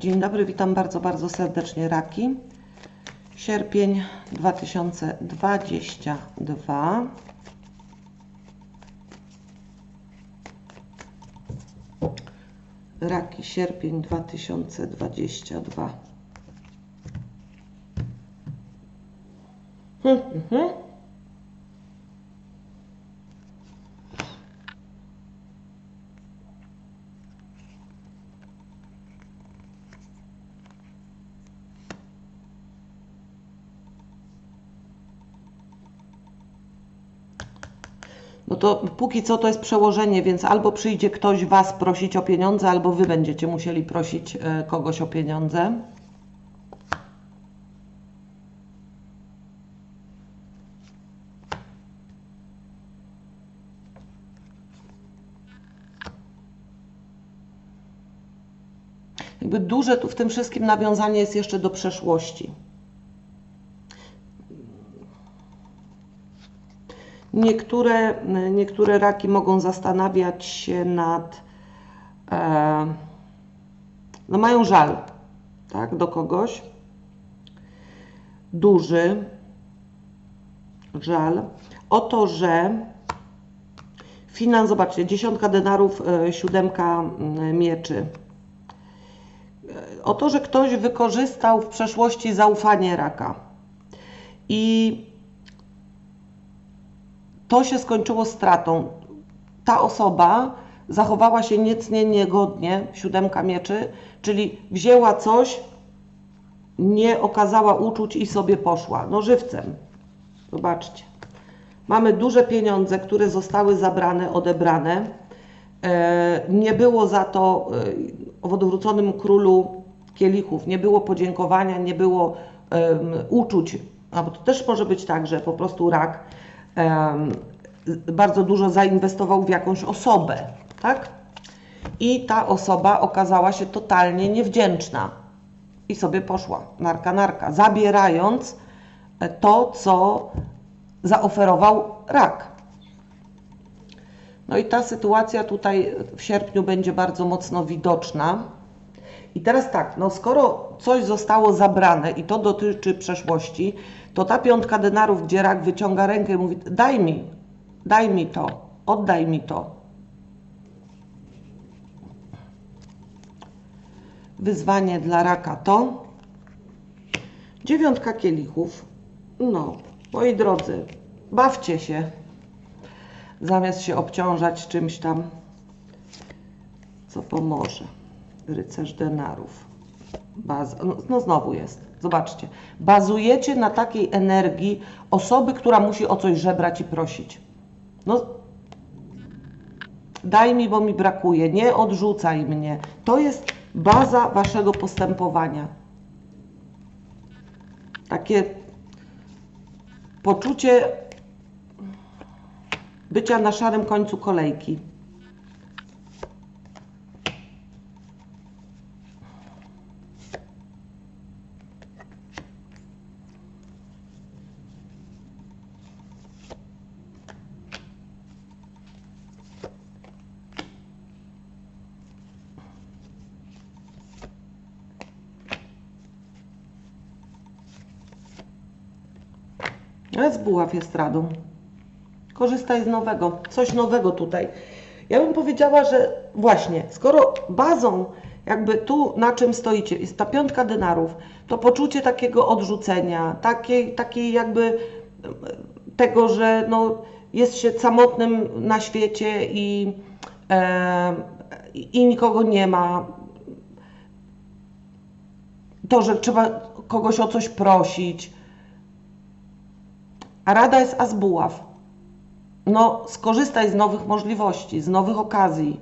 Dzień dobry, witam bardzo, bardzo serdecznie Raki. Sierpień 2022. Raki, sierpień 2022. Hmm, mhm. No to póki co to jest przełożenie, więc albo przyjdzie ktoś Was prosić o pieniądze, albo Wy będziecie musieli prosić e, kogoś o pieniądze. Jakby duże tu w tym wszystkim nawiązanie jest jeszcze do przeszłości. Niektóre, niektóre raki mogą zastanawiać się nad. E, no, mają żal tak, do kogoś. Duży żal o to, że finans, zobaczcie, dziesiątka denarów, e, siódemka mm, mieczy. E, O to, że ktoś wykorzystał w przeszłości zaufanie raka. I to się skończyło stratą. Ta osoba zachowała się niecnie, godnie, siódemka mieczy, czyli wzięła coś, nie okazała uczuć i sobie poszła. No żywcem. Zobaczcie. Mamy duże pieniądze, które zostały zabrane, odebrane. E, nie było za to e, w odwróconym królu kielichów, nie było podziękowania, nie było uczuć. A bo to też może być tak, że po prostu rak bardzo dużo zainwestował w jakąś osobę, tak? I ta osoba okazała się totalnie niewdzięczna i sobie poszła, narka, narka, zabierając e, to, co zaoferował rak. No i ta sytuacja tutaj w sierpniu będzie bardzo mocno widoczna. I teraz tak, no skoro coś zostało zabrane i to dotyczy przeszłości, to ta piątka denarów, gdzie rak wyciąga rękę i mówi: Daj mi, daj mi to, oddaj mi to. Wyzwanie dla raka to dziewiątka kielichów. No, moi drodzy, bawcie się, zamiast się obciążać czymś tam, co pomoże. Rycerz denarów. Baz... No, no znowu jest. Zobaczcie. Bazujecie na takiej energii osoby, która musi o coś żebrać i prosić. No, daj mi, bo mi brakuje. Nie odrzucaj mnie. To jest baza waszego postępowania. Takie poczucie bycia na szarym końcu kolejki. Ale z buław jest radą. Korzystaj z nowego, coś nowego tutaj. Ja bym powiedziała, że właśnie, skoro bazą, jakby tu na czym stoicie, jest ta piątka denarów, to poczucie takiego odrzucenia, takiej, takiej jakby tego, że no, jest się samotnym na świecie i, i i nikogo nie ma. To, że trzeba kogoś o coś prosić. A rada jest as buław. No, skorzystaj z nowych możliwości, z nowych okazji.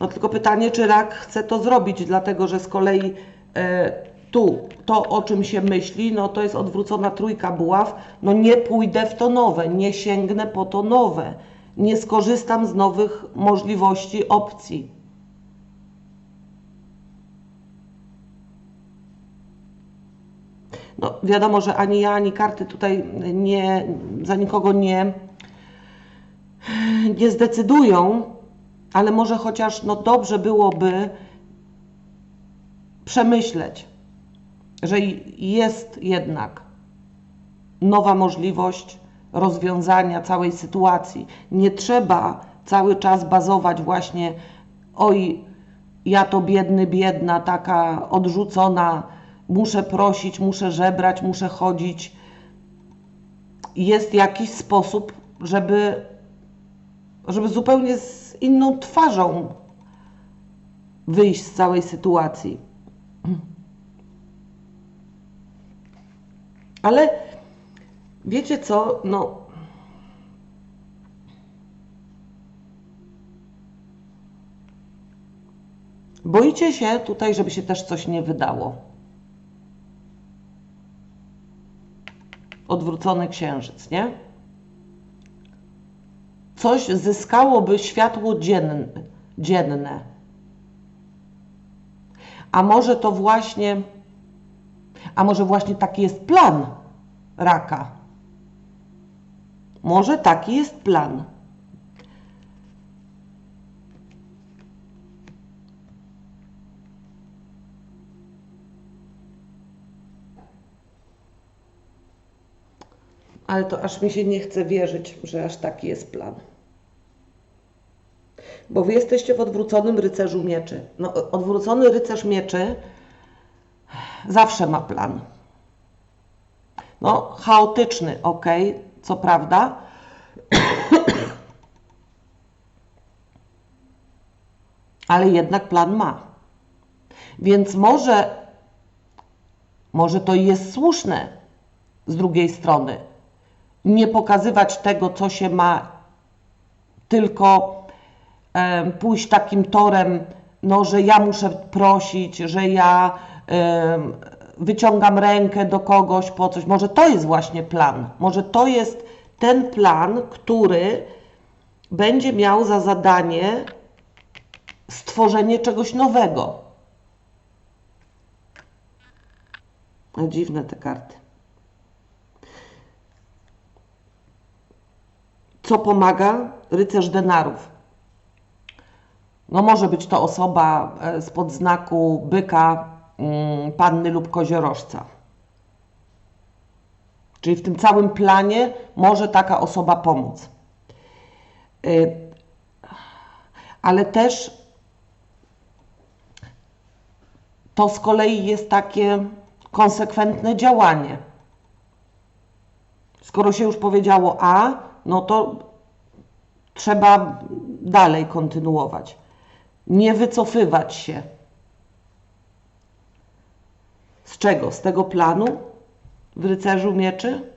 No tylko pytanie, czy rak chce to zrobić, dlatego że z kolei e, tu to, o czym się myśli, no to jest odwrócona trójka buław. No nie pójdę w to nowe, nie sięgnę po to nowe, nie skorzystam z nowych możliwości, opcji. No, wiadomo, że ani ja, ani karty tutaj nie, za nikogo nie, nie zdecydują, ale może chociaż no dobrze byłoby przemyśleć, że jest jednak nowa możliwość rozwiązania całej sytuacji. Nie trzeba cały czas bazować właśnie, oj, ja to biedny, biedna, taka odrzucona, muszę prosić, muszę żebrać, muszę chodzić. Jest jakiś sposób, żeby, żeby zupełnie z inną twarzą wyjść z całej sytuacji. Ale wiecie co? No. Boicie się tutaj, żeby się też coś nie wydało. Odwrócony księżyc, nie? Coś zyskałoby światło dzienne. dzienne. A może to właśnie, a może właśnie taki jest plan raka. Może taki jest plan. Ale to aż mi się nie chce wierzyć, że aż taki jest plan. Bo wy jesteście w odwróconym rycerzu mieczy. No, odwrócony rycerz mieczy zawsze ma plan. No, chaotyczny, ok, co prawda. Ale jednak plan ma. Więc może, może to jest słuszne z drugiej strony. Nie pokazywać tego, co się ma, tylko pójść takim torem, no, że ja muszę prosić, że ja wyciągam rękę do kogoś po coś. Może to jest właśnie plan. Może to jest ten plan, który będzie miał za zadanie stworzenie czegoś nowego. No, dziwne te karty. Co pomaga? Rycerz denarów. No może być to osoba e, spod znaku byka, Mm, panny lub koziorożca. Czyli w tym całym planie może taka osoba pomóc. Y, ale też to z kolei jest takie konsekwentne działanie. Skoro się już powiedziało A, no to trzeba dalej kontynuować. Nie wycofywać się z czego? Z tego planu w rycerzu mieczy?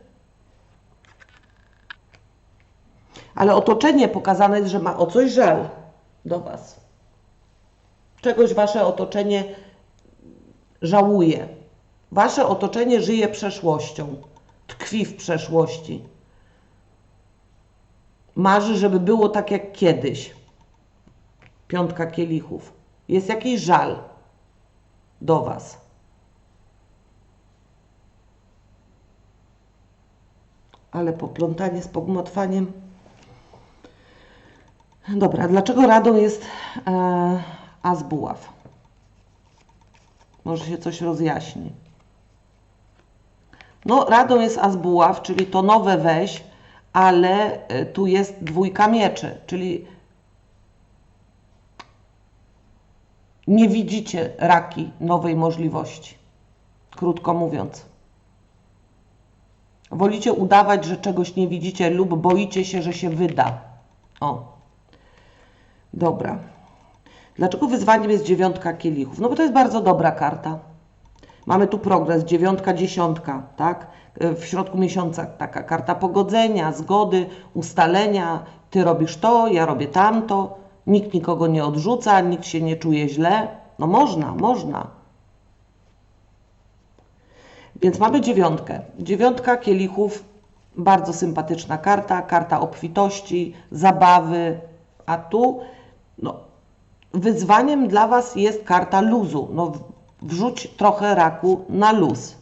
Ale otoczenie pokazane jest, że ma o coś żal do Was. Czegoś Wasze otoczenie żałuje. Wasze otoczenie żyje przeszłością, tkwi w przeszłości. Marzy, żeby było tak jak kiedyś. Piątka kielichów. Jest jakiś żal do Was. ale poplątanie z pogmatwaniem. Dobra, dlaczego radą jest e, as buław? Może się coś rozjaśni. No, radą jest as buław, czyli to nowe weź, ale e, tu jest dwójka mieczy, czyli nie widzicie raki nowej możliwości. Krótko mówiąc. Wolicie udawać, że czegoś nie widzicie lub boicie się, że się wyda. O. Dobra. Dlaczego wyzwaniem jest dziewiątka kielichów? No bo to jest bardzo dobra karta. Mamy tu progres, dziewiątka, dziesiątka, tak? W środku miesiąca taka karta pogodzenia, zgody, ustalenia. Ty robisz to, ja robię tamto. Nikt nikogo nie odrzuca, nikt się nie czuje źle. No można, można. Więc mamy dziewiątkę. Dziewiątka kielichów, bardzo sympatyczna karta, karta obfitości, zabawy, a tu no, wyzwaniem dla Was jest karta luzu. No, wrzuć trochę raku na luz.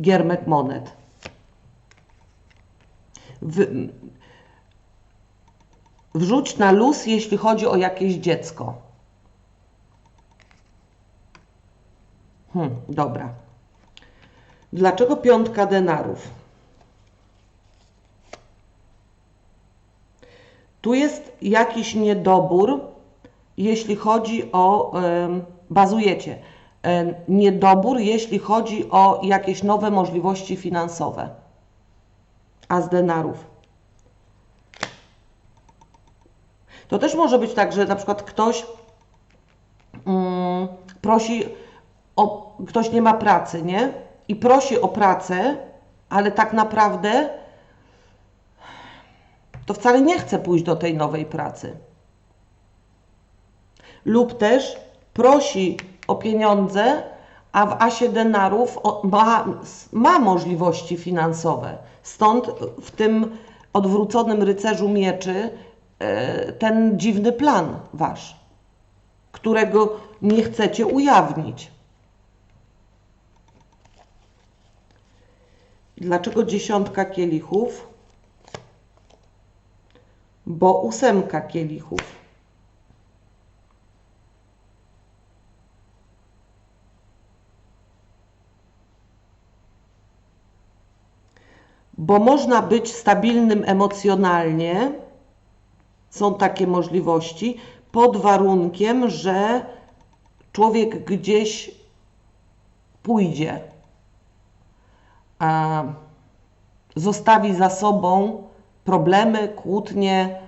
Giermek monet. wrzuć na luz, jeśli chodzi o jakieś dziecko. Hmm, dobra. Dlaczego piątka denarów? Tu jest jakiś niedobór, jeśli chodzi o. bazujecie. Niedobór, jeśli chodzi o jakieś nowe możliwości finansowe. A z denarów. To też może być tak, że na przykład ktoś mm, prosi o, ktoś nie ma pracy, nie? I prosi o pracę, ale tak naprawdę to wcale nie chce pójść do tej nowej pracy. Lub też prosi o pieniądze, a w asie denarów ma, ma możliwości finansowe. Stąd w tym odwróconym rycerzu mieczy e, ten dziwny plan wasz, którego nie chcecie ujawnić. Dlaczego dziesiątka kielichów? Bo ósemka kielichów. Bo można być stabilnym emocjonalnie, są takie możliwości, pod warunkiem, że człowiek gdzieś pójdzie, a zostawi za sobą problemy, kłótnie,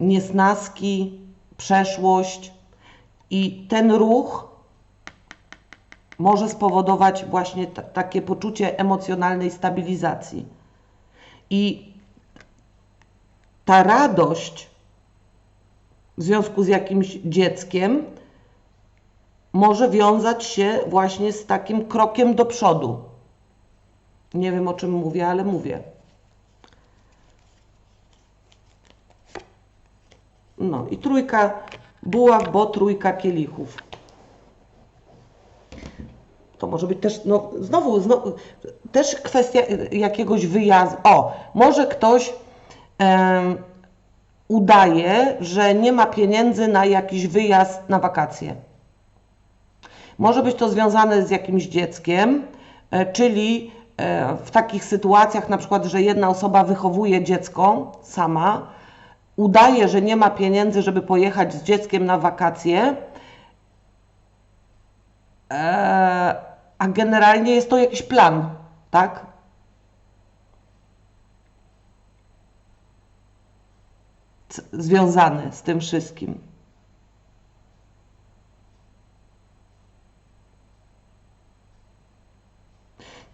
niesnaski, przeszłość i ten ruch może spowodować właśnie ta, takie poczucie emocjonalnej stabilizacji. I ta radość w związku z jakimś dzieckiem może wiązać się właśnie z takim krokiem do przodu. Nie wiem o czym mówię, ale mówię. No i trójka buław, bo trójka kielichów. To może być też, no znowu, znowu też kwestia jakiegoś wyjazdu. O, może ktoś udaje, że nie ma pieniędzy na jakiś wyjazd na wakacje. Może być to związane z jakimś dzieckiem, e, czyli e, w takich sytuacjach, na przykład, że jedna osoba wychowuje dziecko sama, udaje, że nie ma pieniędzy, żeby pojechać z dzieckiem na wakacje, e, a generalnie jest to jakiś plan, tak? Związany z tym wszystkim.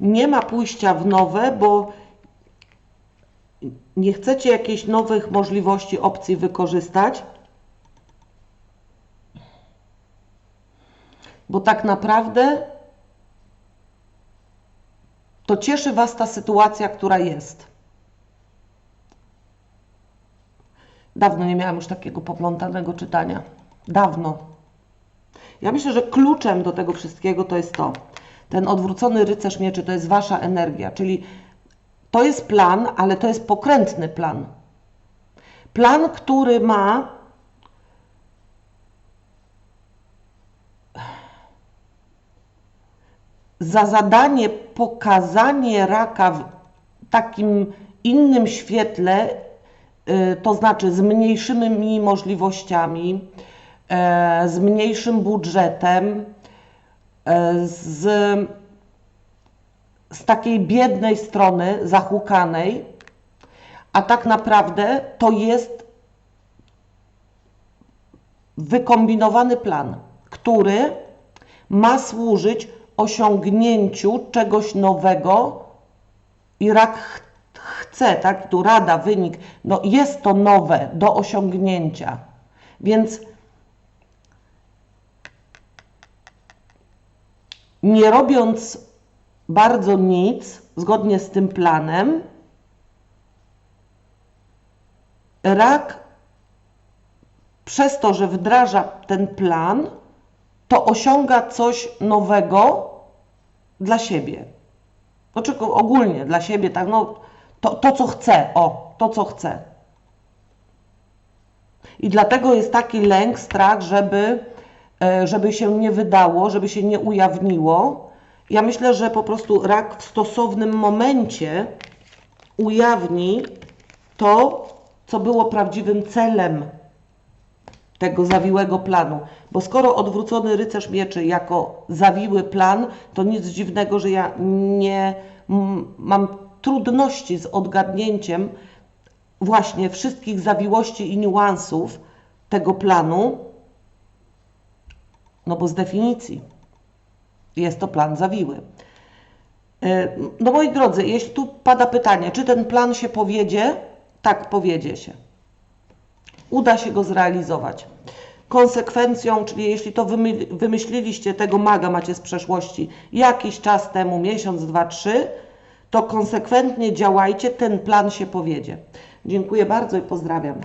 Nie ma pójścia w nowe, bo nie chcecie jakichś nowych możliwości, opcji wykorzystać, bo tak naprawdę to cieszy Was ta sytuacja, która jest. Dawno nie miałam już takiego poplątanego czytania. Dawno. Ja myślę, że kluczem do tego wszystkiego to jest to. Ten odwrócony rycerz mieczy to jest Wasza energia, czyli to jest plan, ale to jest pokrętny plan. Plan, który ma za zadanie pokazanie raka w takim innym świetle, y, to znaczy z mniejszymi możliwościami, e, z mniejszym budżetem, e, z, z takiej biednej strony, zahukanej, a tak naprawdę to jest wykombinowany plan, który ma służyć osiągnięciu czegoś nowego i rak ch- chce, tak? Tu rada, wynik, no jest to nowe do osiągnięcia. Więc nie robiąc bardzo nic zgodnie z tym planem, rak przez to, że wdraża ten plan, to osiąga coś nowego dla siebie. Znaczy ogólnie dla siebie, tak, no, to, to co chce, o, to co chce. I dlatego jest taki lęk, strach, żeby e, żeby się nie wydało, żeby się nie ujawniło. Ja myślę, że po prostu rak w stosownym momencie ujawni to, co było prawdziwym celem tego zawiłego planu. Bo skoro odwrócony rycerz mieczy jako zawiły plan, to nic dziwnego, że ja nie mam trudności z odgadnięciem właśnie wszystkich zawiłości i niuansów tego planu, no bo z definicji jest to plan zawiły. E, No moi drodzy, jeśli tu pada pytanie, czy ten plan się powiedzie? Tak, powiedzie się. Uda się go zrealizować. Konsekwencją, czyli jeśli to wymy- wymyśliliście tego maga, macie z przeszłości jakiś czas temu, miesiąc, dwa, trzy, to konsekwentnie działajcie, ten plan się powiedzie. Dziękuję bardzo i pozdrawiam.